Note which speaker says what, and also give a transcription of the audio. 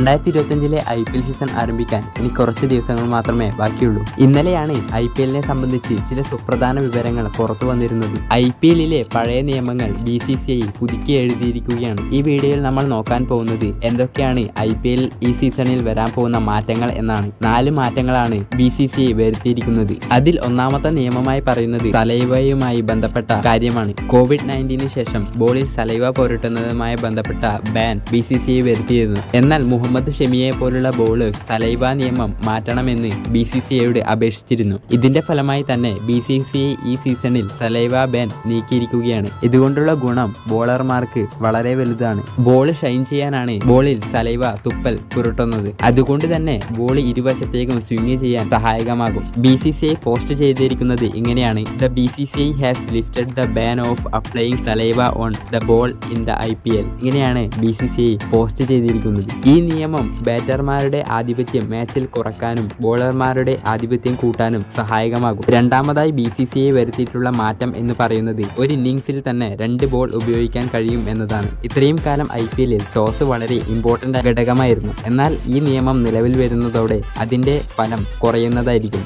Speaker 1: രണ്ടായിരത്തി ഇരുപത്തിയഞ്ചിലെ I P L season ആരംഭിക്കാൻ ഇനി കുറച്ച് ദിവസങ്ങൾ മാത്രമേ ബാക്കിയുള്ളൂ. ഇന്നലെയാണ് ഐ പി എല്ലിനെ സംബന്ധിച്ച് ചില സുപ്രധാന വിവരങ്ങൾ പുറത്തു വന്നിരുന്നത്. ഐ പി എല്ലിലെ പഴയ നിയമങ്ങൾ ബി സി സി ഐ പുതുക്കി എഴുതിയിരിക്കുകയാണ്. ഈ വീഡിയോയിൽ നമ്മൾ നോക്കാൻ പോകുന്നത് എന്തൊക്കെയാണ് ഐ പി എൽ ഈ സീസണിൽ വരാൻ പോകുന്ന മാറ്റങ്ങൾ എന്നാണ്. നാല് മാറ്റങ്ങളാണ് ബി സി സി ഐ വരുത്തിയിരിക്കുന്നത്. അതിൽ ഒന്നാമത്തെ നിയമമായി പറയുന്നത് സലൈവയുമായി ബന്ധപ്പെട്ട കാര്യമാണ്. കോവിഡ് നയന്റീന് ശേഷം ബോളിൽ സലൈവ പുരട്ടുന്നതുമായി ബന്ധപ്പെട്ട ban B C C I വരുത്തിയിരുന്നു. എന്നാൽ മുഹമ്മദ് ഷമിയെ പോലുള്ള ബോളേഴ്സ് തലൈബ നിയമം മാറ്റണമെന്ന് ബി സി സി ഐയോട് അപേക്ഷിച്ചിരുന്നു. ഇതിന്റെ ഫലമായി തന്നെ ബി സി സി ഐ ഈ സീസണിൽ സലൈവ ബാൻ നീക്കിയിരിക്കുകയാണ്. ഇതുകൊണ്ടുള്ള ഗുണം ബോളർമാർക്ക് വളരെ വലുതാണ്. ബോൾ ഷൈൻ ചെയ്യാനാണ് ബോളിൽ സലൈവ തുപ്പൽ പുരട്ടുന്നത്. അതുകൊണ്ട് തന്നെ ബോൾ ഇരുവശത്തേക്കും സ്വിംഗ് ചെയ്യാൻ സഹായകമാകും. B C C I post ചെയ്തിരിക്കുന്നത് ഇങ്ങനെയാണ്. The B C C I has lifted the ban of applying saliva on the ball in the I P L ഇങ്ങനെയാണ് B C C I post ചെയ്തിരിക്കുന്നത്. ഈ നിയമം ബാറ്റർമാരുടെ ആധിപത്യം മാച്ചിൽ കുറക്കാനും ബോളർമാരുടെ ആധിപത്യം കൂട്ടാനും സഹായകമാകും. രണ്ടാമതായി ബി സി സി ഐ വരുത്തിയിട്ടുള്ള മാറ്റം എന്ന് പറയുന്നത് ഒരു ഇന്നിംഗ്സിൽ തന്നെ രണ്ട് ബോൾ ഉപയോഗിക്കാൻ കഴിയും എന്നതാണ്. ഇത്രയും കാലം ഐ പി എല്ലിൽ ടോസ് വളരെ ഇമ്പോർട്ടന്റ് ഘടകമായിരുന്നു. എന്നാൽ ഈ നിയമം നിലവിൽ വരുന്നതോടെ അതിന്റെ ഫലം കുറയുന്നതായിരിക്കും.